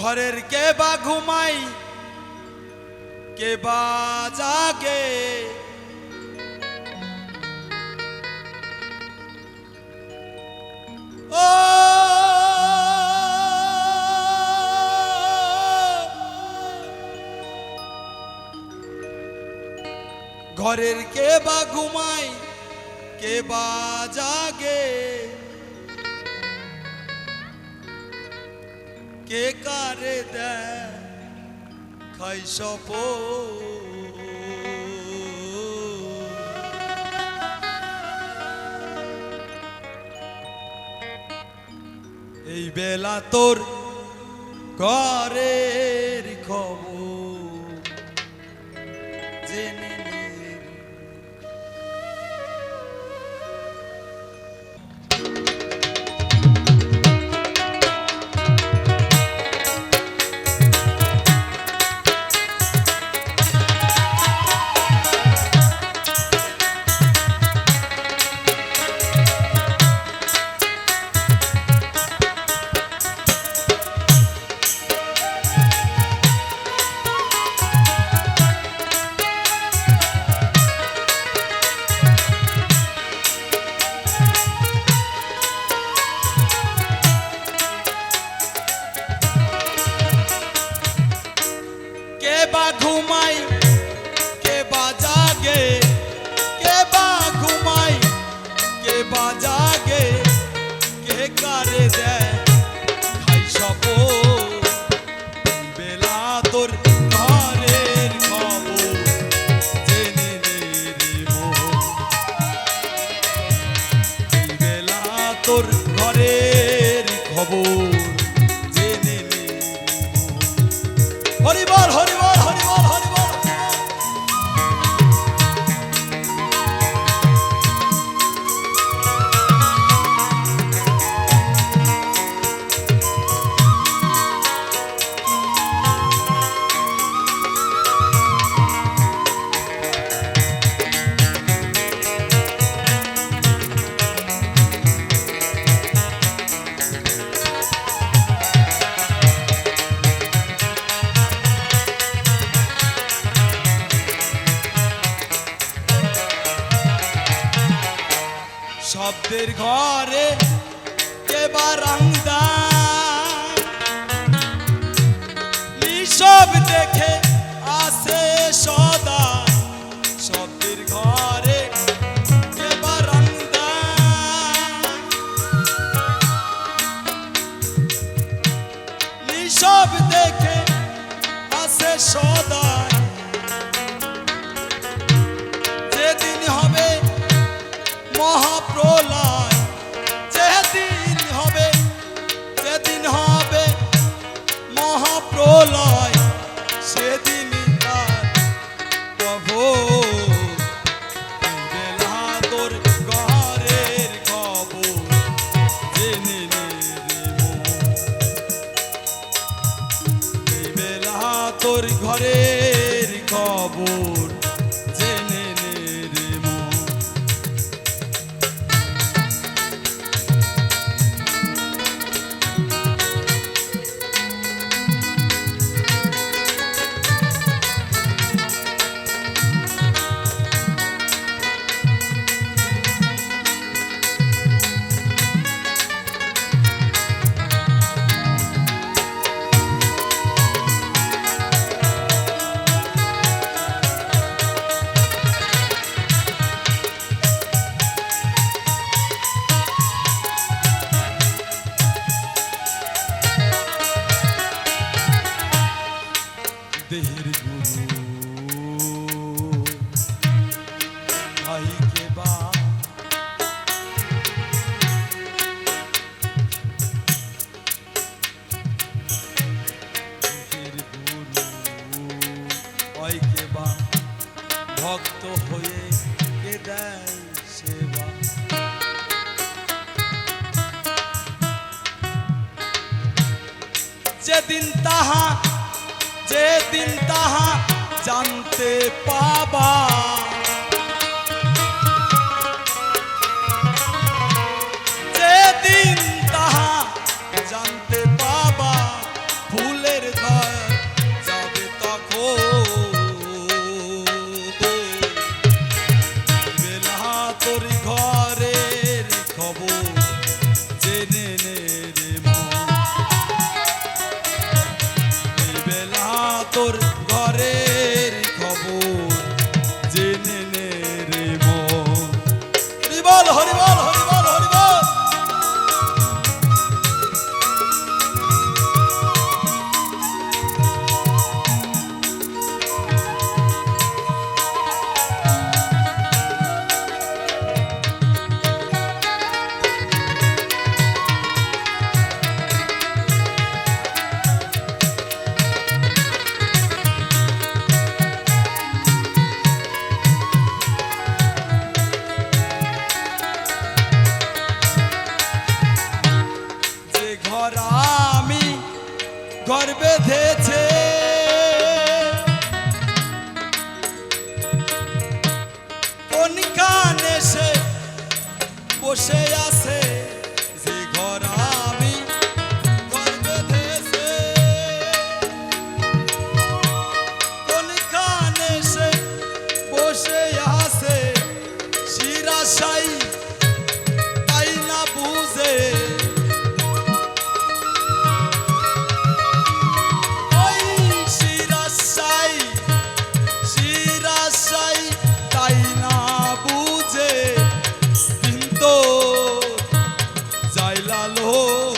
ঘরের কে বা ঘুমাই কে বা জাগে। ও ঘরের কে বা ঘুমাই কে বা জাগে। কে কারে দেয়? সপ এই বেলা তোর ঘরের তোর ঘরের শব্দের ঘরে বারান্দা সব দেখে আসে সদা। শব্দের ঘরে সব দেখে আসে সদা। তোর ঘরের খবর। দেহের গুরু। ভাইকে বা। ভক্ত হয়ে কে সেবা। যেদিন তাহা যেদিন তাহা জানতে পাবা। você aceita. যাইলালো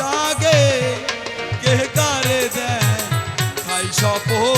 জাগে কে কারে দেয় খাই শপথ